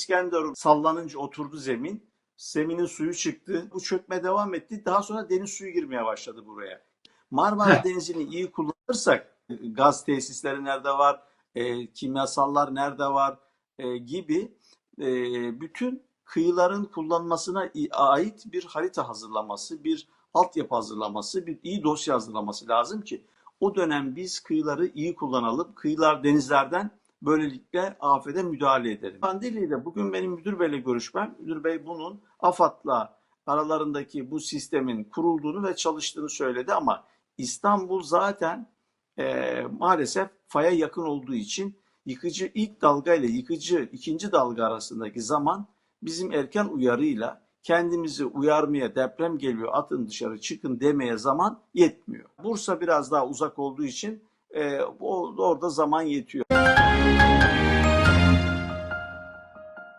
İskenderun sallanınca oturdu zemin. Zeminin suyu çıktı. Bu çökme devam etti. Daha sonra deniz suyu girmeye başladı buraya. Marmara Heh. Denizi'ni iyi kullanırsak gaz tesisleri nerede var, e, kimyasallar nerede var e, gibi e, bütün kıyıların kullanmasına ait bir harita hazırlaması, bir altyapı hazırlaması, bir iyi dosya hazırlaması lazım ki o dönem biz kıyıları iyi kullanalım. Kıyılar denizlerden böylelikle afete müdahale edelim. Kandili'de bugün benim müdür beyle görüşmem. Müdür bey bunun AFAD'la aralarındaki bu sistemin kurulduğunu ve çalıştığını söyledi ama İstanbul zaten e, maalesef faya yakın olduğu için yıkıcı ilk dalga ile yıkıcı ikinci dalga arasındaki zaman bizim erken uyarıyla kendimizi uyarmaya deprem geliyor atın dışarı çıkın demeye zaman yetmiyor. Bursa biraz daha uzak olduğu için e, orada zaman yetiyor.